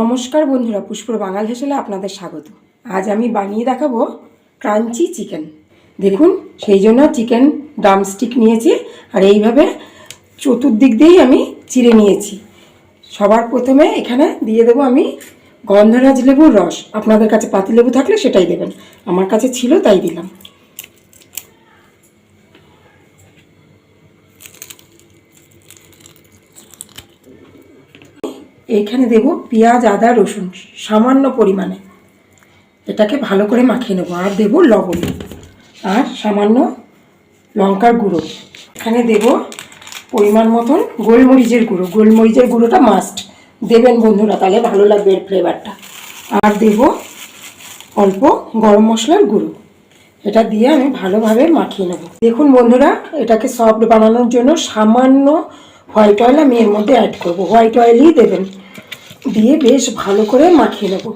নমস্কার বন্ধুরা পুষ্পর বাঙাল হেসেলে আপনাদের স্বাগত। আজ আমি বানিয়ে দেখাবো ক্রাঞ্চি চিকেন। দেখুন, সেই জন্য চিকেন ড্রামস্টিক নিয়েছি, আর এইভাবে চতুর্দিক দিয়েই আমি চিড়ে নিয়েছি। সবার প্রথমে এখানে দিয়ে দেবো আমি গন্ধরাজ লেবুর রস। আপনাদের কাছে পাতিলেবু থাকলে সেটাই দেবেন। আমার কাছে ছিল, তাই দিলাম। এইখানে দেব পেঁয়াজ, আদা, রসুন, সামান্য পরিমাণে। এটাকে ভালো করে মাখিয়ে নেব। আর দেব লবণ আর সামান্য লঙ্কার গুঁড়ো। এখানে দেব পরিমাণ মতন গোলমরিচের গুঁড়ো। গোলমরিচের গুঁড়োটা মাস্ট দেবেন বন্ধুরা, তাহলে ভালো লাগবে এর ফ্লেভারটা আর দেব অল্প গরম মশলার গুঁড়ো। এটা দিয়ে আমি ভালোভাবে মাখিয়ে নেব। দেখুন বন্ধুরা, এটাকে সফট বানানোর জন্য সামান্য হোয়াইট অয়েল আমি এর মধ্যে অ্যাড করব। হোয়াইট অয়েলই দেবেন। দিয়ে বেশ ভালো করে মাখিয়ে নেব।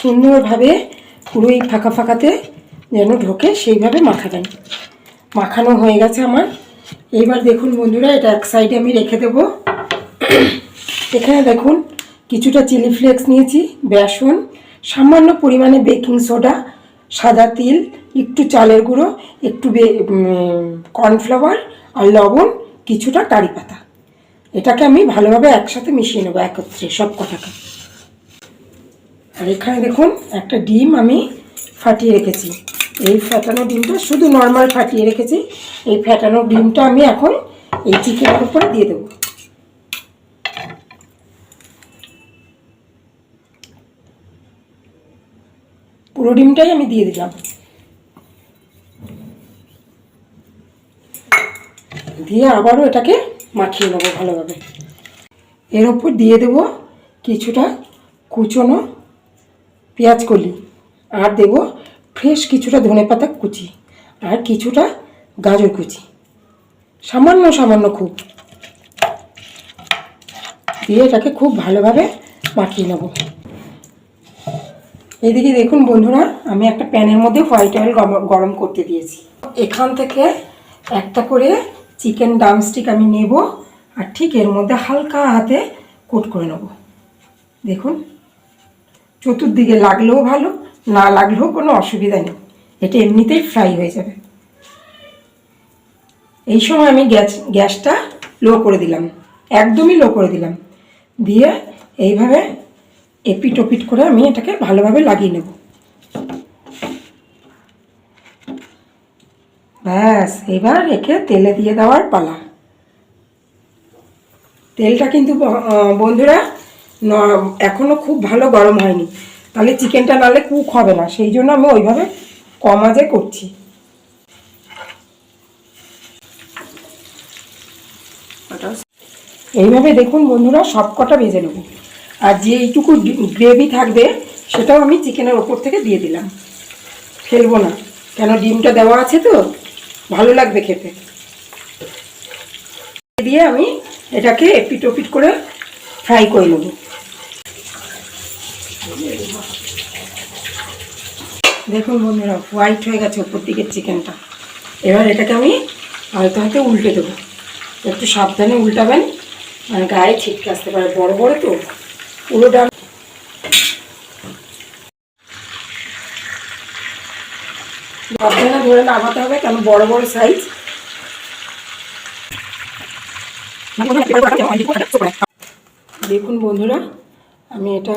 সুন্দরভাবে পুরো এই ফাঁকা ফাঁকাতে যেন ঢোকে, সেইভাবে মাখাবেন। মাখানো হয়ে গেছে আমার। এইবার দেখুন বন্ধুরা, এটা এক সাইডে আমি রেখে দেব। এখানে দেখুন, কিছুটা চিলি ফ্লেক্স নিয়েছি, বেসন, সামান্য পরিমাণে বেকিং সোডা সাদা তিল, একটু চালের গুঁড়ো, একটু কর্নফ্লাওয়ার আর লবণ কিছুটা কারি পাতা। এটাকে আমি ভালোভাবে একসাথে মিশিয়ে নেব একত্রে সব কটাকে। আর এখানে দেখুন, একটা ডিম আমি ফাটিয়ে রেখেছি। এই ফ্যাটানো ডিমটা শুধু নর্মাল ফাটিয়ে রেখেছি। এই ফ্যাটানো ডিমটা আমি এখন এই চিকেনের উপরে দিয়ে দেবো। পুরো ডিমটাই আমি দিয়ে দিলাম। দিয়ে আবারও এটাকে মাখিয়ে নেব ভালোভাবে। এর ওপর দিয়ে দেব কিছুটা কুচনো পেঁয়াজ কলি। আর দেব ফ্রেশ কিছুটা ধনে পাতা কুচি আর কিছুটা গাজর কুচি। সামান্য সামান্য খুব। দিয়ে এটাকে খুব ভালোভাবে মাখিয়ে নেব। এদিকে দেখুন বন্ধুরা, আমি একটা প্যানের মধ্যে হোয়াইট অয়েল গরম করতে দিয়েছি। এখান থেকে একটা করে চিকেন ডামস্টিক আমি নেব, আর ঠিক এর মধ্যে হালকা হাতে কোট করে নেব। দেখুন, চতুর্দিকে লাগলেও ভালো, না লাগলেও কোনো অসুবিধা নেই। এটা এমনিতেই ফ্রাই হয়ে যাবে। এই সময় আমি গ্যাস, গ্যাসটা লো করে দিলাম, একদমই লো করে দিলাম। দিয়ে এইভাবে এপিট ওপিট করে আমি এটাকে ভালোভাবে লাগিয়ে নেব। ব্যাস, এবার রেখে তেলে দিয়ে দেওয়ার পালা। তেলটা কিন্তু বন্ধুরা এখনও খুব ভালো গরম হয়নি। তাহলে চিকেনটা নালে কুক হবে না, সেই জন্য আমি ওইভাবে কম আজে করছি। এইভাবে দেখুন বন্ধুরা সব কটা ভেজে নেব। আর যে এইটুকু গ্রেভি থাকবে, সেটাও আমি চিকেনের ওপর থেকে দিয়ে দিলাম। ফেলব না, কেন ডিমটা দেওয়া আছে তো? ভালো লাগবে খেতে। দিয়ে আমি এটাকে এপিট ওপিট করে ফ্রাই করে নেব। দেখুন বন্ধুরা হোয়াইট হয়ে গেছে ওপর দিকের চিকেনটা এবার এটাকে আমি হালকা হাতে উল্টে দেবো। একটু সাবধানে উল্টাবেন মানে গায়ে ছিটকে আসতে পারে। বড় বড় তো। পুরো ডাল সাবধানে ধরে নামাতে হবে কেন বড় বড় সাইজ দেখুন বন্ধুরা, আমি এটা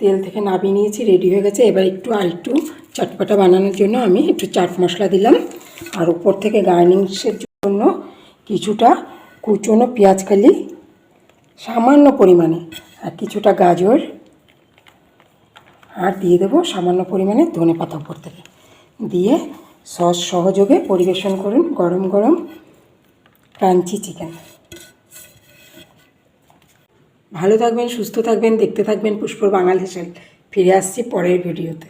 তেল থেকে নামিয়ে নিয়েছি রেডি হয়ে গেছে। এবার একটু আর একটু চটপটা বানানোর জন্য আমি একটু চাট মশলা দিলাম। আর উপর থেকে গার্নিংসের জন্য কিছুটা কুচনো পেঁয়াজকালি সামান্য পরিমাণে, আর কিছুটা গাজর। আর দিয়ে দেবো সামান্য পরিমাণে ধনে পাতা উপর থেকে। দিয়ে সস সহযোগে পরিবেশন করুন গরম গরম ক্রাঞ্চি চিকেন। ভালো থাকবেন, সুস্থ থাকবেন, দেখতে থাকবেন পুষ্পর বাঙাল হেসেল ফিরে আসছি পরের ভিডিওতে।